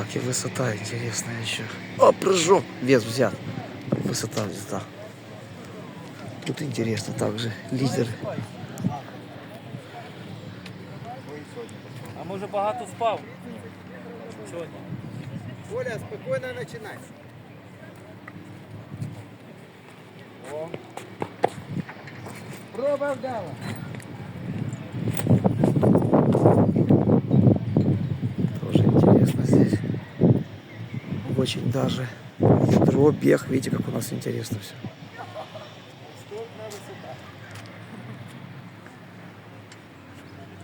Так, и высота интересная еще. О, прыжок! Вес взят. Высота взята. Тут интересно также лидеры. А може багато спав? Сьогодні. Оля, спокойно начинай. О. Проба вдала. Тоже интересно здесь. Очень даже. Ядро, бег. Видите, как у нас интересно все.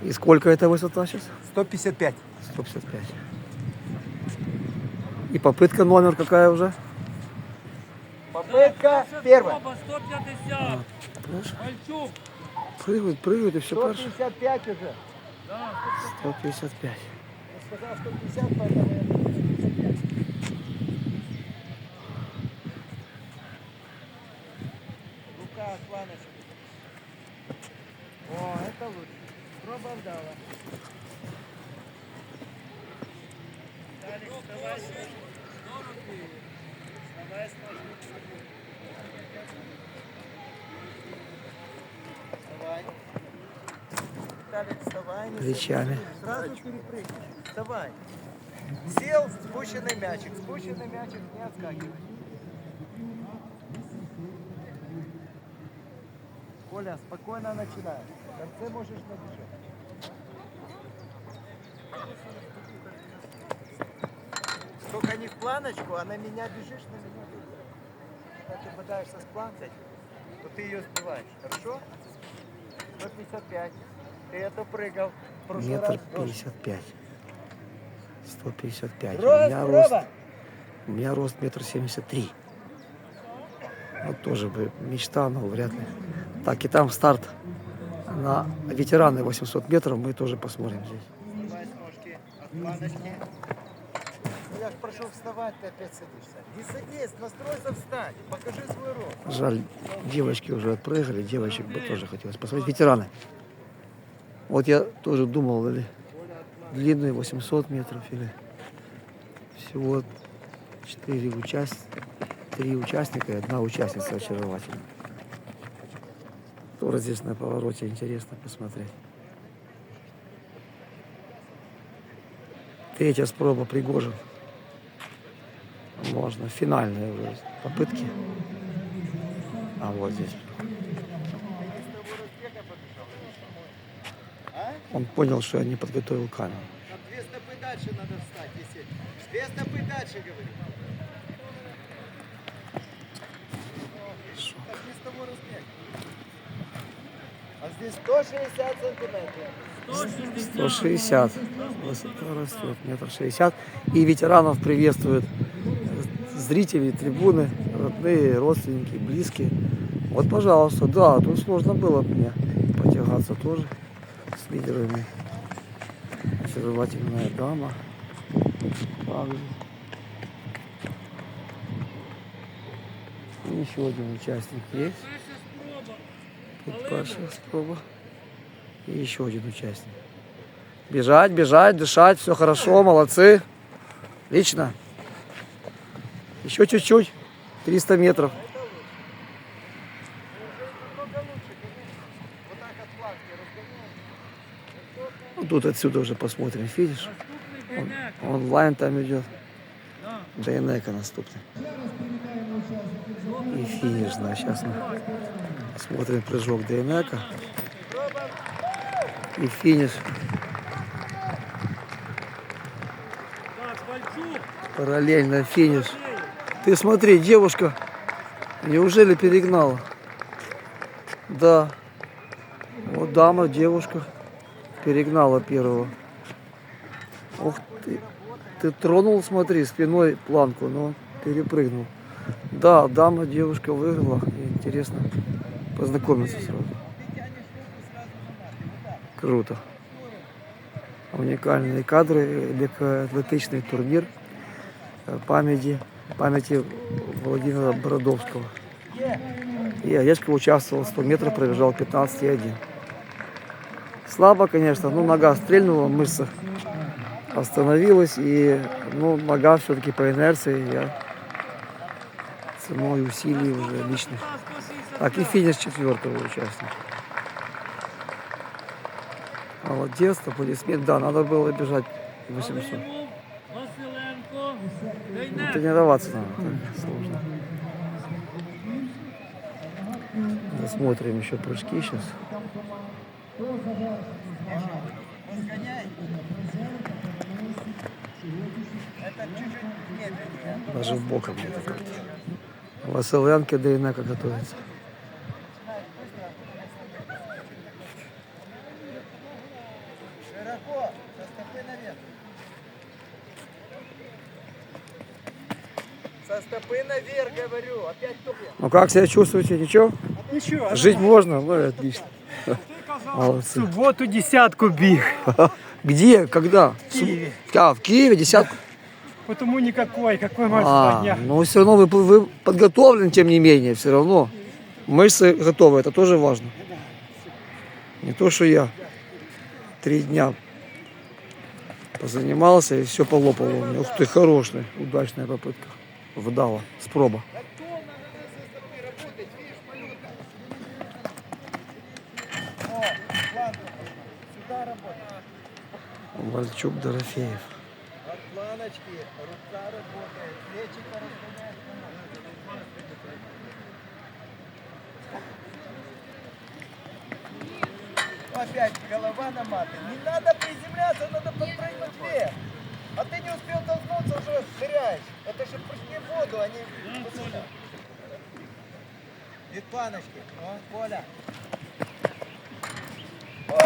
И сколько эта высота сейчас? 155. 155. И попытка номер какая уже? Попытка первая. Проба 150. Знаешь, Мальчук. прыгают, прыгают и все перше. 155 уже. Да. 155. Я сказал 150, поэтому я говорю 155. Рука, планочка. О, это лучше. Проба вдала. Далік, вставай. Дорогі. Вставай, скажи. Вставай. Виталик, вставай. не Плечами. Вставай. Сел, спущенный мячик. Спущенный мячик не отскакивай. Коля, спокойно начинай. В конце можешь набежать. Только не в планочку, а на меня бежишь, на меня бежишь. Когда ты пытаешься спланкать, то ты ее сбиваешь. Хорошо? 155. Это прыгал. Метр раз в дождь. пятьдесят пять. 155. У меня рост, у меня рост метр семьдесят три. Вот тоже бы мечта, но вряд ли. Так, и там старт на ветераны 800 метров. Мы тоже посмотрим здесь. Ну я ж прошу вставать, ты опять садишься. Не садись, настройся встать. Покажи свой рост. Жаль, девочки уже отпрыгали, девочек бы тоже хотелось посмотреть. Ветераны. Вот я тоже думал, или длинные 800 метров, или всего 4 участника, 3 участника и одна участница очаровательная. Тоже здесь на повороте интересно посмотреть. Третья спроба Пригожин. Можно. Финальные уже попытки. А вот здесь. Он понял, что я не подготовил камеру. На две стопы дальше надо встать, если... Две стопы дальше, говорю. Шок. Так не с того размера. А здесь 160 сантиметров. 160. Высота растет. Метр шестьдесят. И ветеранов приветствуют зрители, трибуны, родные, родственники, близкие. Вот, пожалуйста, да, тут сложно было мне потягаться тоже лидерами. Очаровательная дама. И еще один участник есть. Тут Паша спроба. И еще один участник. Бежать, бежать, дышать, все хорошо, молодцы. Лично. Еще чуть-чуть. 300 метров. Немного лучше, конечно. Вот так от планки тут отсюда уже посмотрим. Наступний Он- онлайн там идет. ДНК наступный. И финиш, да, сейчас мы смотрим прыжок ДНК. И финиш. Параллельно финиш. Ты смотри, девушка, неужели перегнала? Да. Вот дама, девушка, перегнала первого. Ух ты. Ты тронул, смотри, спиной планку, но перепрыгнул. Да, дама, девушка выиграла. Интересно познакомиться сразу. Круто. Уникальные кадры, легкоатлетичный турнир э, памяти, памяти Владимира Бородовского. И Олежка участвовал 100 метров, пробежал 15,1. Слабо, конечно, но нога стрельнула, мышца остановилась, и ну, нога все-таки по инерции я ценой усилий уже личных. Так, и финиш четвертого участника. Молодец, аплодисмент. Да, надо было бежать 800. Алимов, Василенко, Ну, тренироваться надо, так сложно. Досмотрим еще прыжки сейчас. Разгоняй. Это чуть-чуть медленнее. Даже в боком где-то как-то. Василенко Дейнека готовится. Широко, со стопы наверх. Со стопы наверх, говорю. Опять. Ну как себя чувствуете? Ничего? Ничего, Жить можно? Ну, отлично. в Молодцы. суботу десятку біг. Где? Когда? В Киеве. А, в Киеве десятку? Потому никакой, какой может А, но все равно вы, вы подготовлены, тем не менее, все равно. Мышцы готовы, это тоже важно. Не то, что я три дня позанимался и все полопало у меня. Ух ты, хорошая, удачная попытка. Вдала, спроба. О, планку. Сюда работай. Вальчук Дорофеев. Опять голова на маты. Не надо приземляться, надо подпрыгнуть вверх. А ты не успел толкнуться, уже ныряешь. Это же прыжки в воду, а не высоко. Вид. О, Коля. Ой, Ай. трошечки. Вид- Дейнека, Вальчук, Дорофеев. А потім розкручувай. Рік.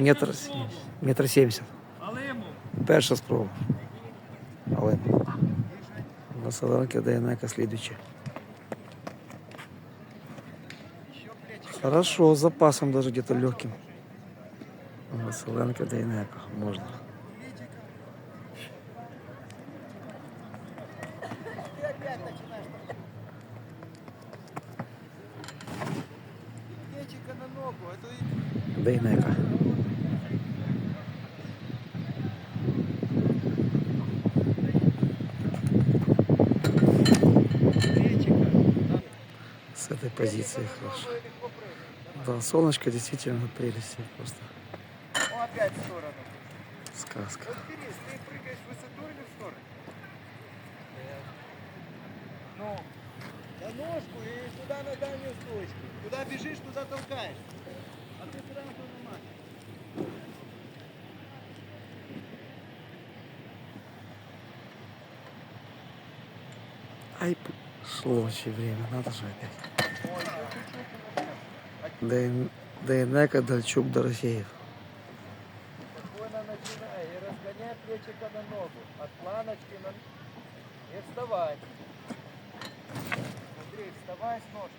Метр, метр. Алимов, Перша спроба. Але Василенко Дейнека слідуючи. Хорошо, с запасом даже где-то легким. Василенко Дейнека можно. Ти позиции хорошо. Да, солнышко действительно прелесть просто. Опять в сторону. Сказка. Разберись, ты прыгаешь в высоту или в сторону? Ну, на ножку и туда на дальнюю точку. Куда бежишь, туда толкаешь. А ты сразу на мать. Ай, шло время, надо же опять. Дейнека Дальчук Дорофеев. Спокойно начинай и разгоняй плечика на ногу. От планочки на... И вставай. Смотри, вставай с ножки.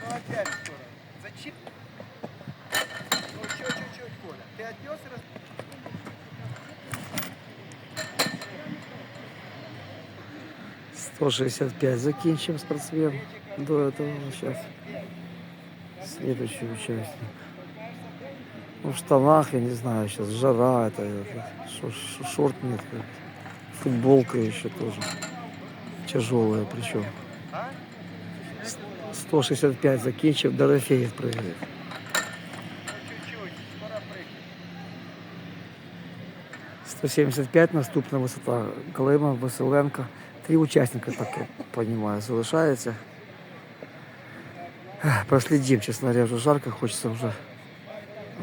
Ну опять скоро. Зачем? Ну чуть-чуть, Коля. Ты отнес и распустил. 165 закинчим спортсмен до этого. Сейчас следующий участник. Ну, в штанах, я не знаю, сейчас жара, это, это шорт нет, футболка еще тоже тяжелая причем. 165 закинчив, Дорофеев прыгает. Сто семьдесят пять наступна высота Клима Василенко. Три учасника, так я понимаю, залишається. Проследим, честно говоря, уже жарко, хочется уже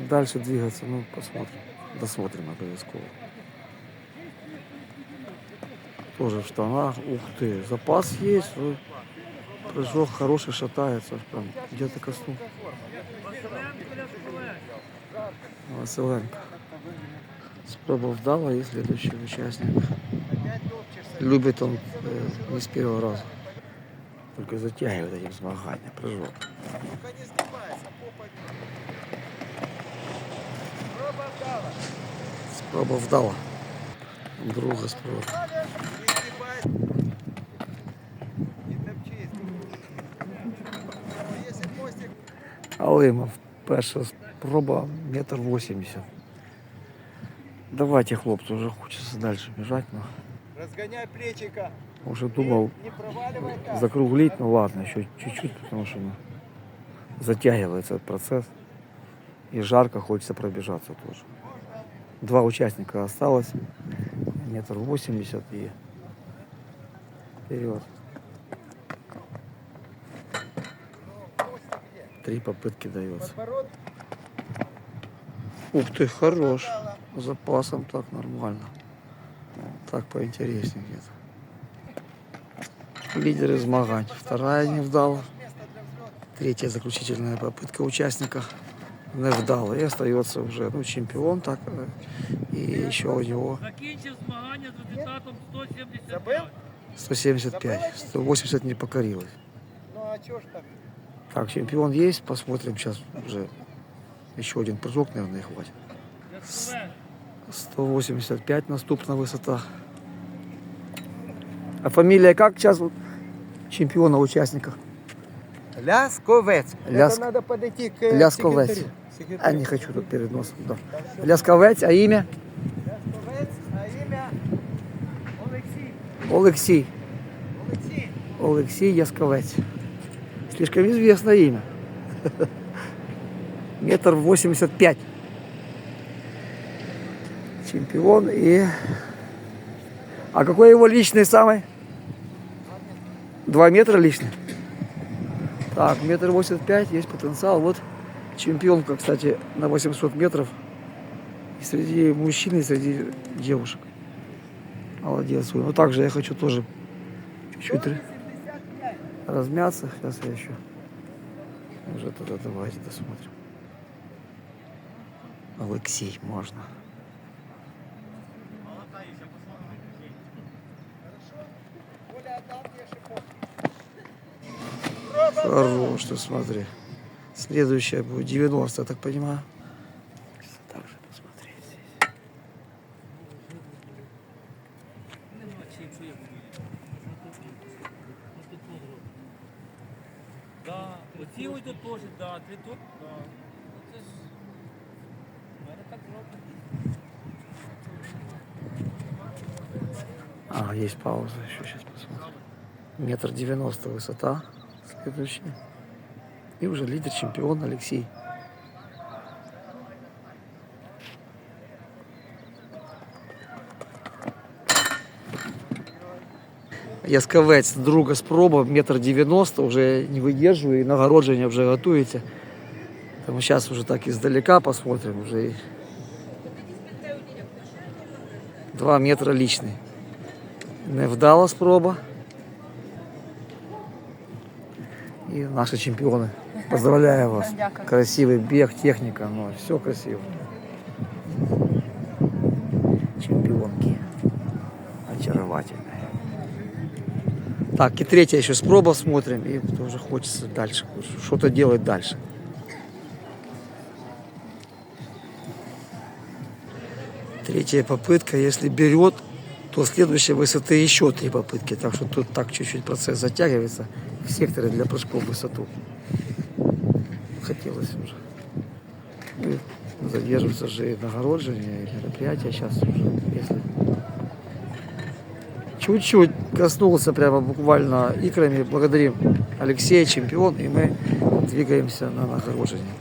дальше двигаться. Ну, посмотрим. Досмотрим обовязково. Тоже в штанах. Ух ты, запас есть. Прыжок хороший, шатается. Прям где-то коснул. Василенко. Спроба вдала и следующий участник. Опять топчешься. Любит он э, не с первого раза. Только затягивает этим змагания, прыжок. Ну-ка не сгибайся, попа. Проба вдала. Спроба вдала. Друга спроба. Ну, Алимов, перша спроба метр вісімдесят. Давайте, хлопцы, уже хочется дальше бежать, но разгоняй плечика. уже думал закруглить, ну ладно, еще чуть-чуть, потому что ну, затягивается этот процесс. И жарко, хочется пробежаться тоже. Два участника осталось, метр восемьдесят и вперед. Три попытки дается. Ух ты, хорош. Запасом так нормально. Так поинтереснее где-то. Лидеры змагань. Вторая не вдала. Третья заключительная попытка участника не вдала. И остается уже ну, чемпион так. э, И еще у него Закінчив змагання з результатом 175. Забив? 175. 180 не покорилось. Ну а так? Так, чемпион есть. Посмотрим сейчас уже. Еще один прыжок, наверное, и хватит. Яскове. 185 наступна высота. А фамилия как сейчас вот чемпиона участника? Лясковец. Ляск- Это надо подойти к Лясковец. секретарю. А Секретарю. не хочу тут перед носом. Да. Лясковець, а ім'я? Лясковец, а имя Олексій. Олексій. Олексій. Олексій Ясковець. Слишком известное имя. Метр восемьдесят пять. Чемпион и... А какой его личный самый? Два метра личный? Так, метр восемьдесят пять, есть потенциал. Вот чемпионка, кстати, на 800 метров. И среди мужчин, и среди девушек. Молодец. Ну также я хочу тоже чуть-чуть размяться. Сейчас я еще. Уже тогда давайте досмотрим. Алексей, можно. Оля, отдал мне шипов. Хорош, ты смотри. Следующая будет 90, я так понимаю. Да, оці ось тут теж, да, три тут, да. Це ж... в мене так зроблено. А, есть пауза еще, сейчас посмотрим. Метр девяносто высота. Следующая. И уже лидер, чемпион Алексей. Ясковець, друга спроба, метр девяносто, уже не выдерживаю, и нагороджение уже готуете. Тому сейчас уже так издалека посмотрим, уже и два метра личный. Невдала спроба. И наши чемпионы. Поздравляю вас. Красивый бег, техника, ну, все красиво. Чемпионки. Очаровательные. Так, и третья еще спроба смотрим, и тоже хочется дальше, что-то делать дальше. Третья попытка, если берет, то следующей высоты еще три попытки. Так что тут так чуть-чуть процесс затягивается в секторе для прыжков в высоту. Хотелось уже. И задерживаться же и нагороджение, и мероприятие сейчас уже, если чуть-чуть коснулся прямо буквально икрами. Благодарим Алексея, чемпион, и мы двигаемся на нагороджение. Пока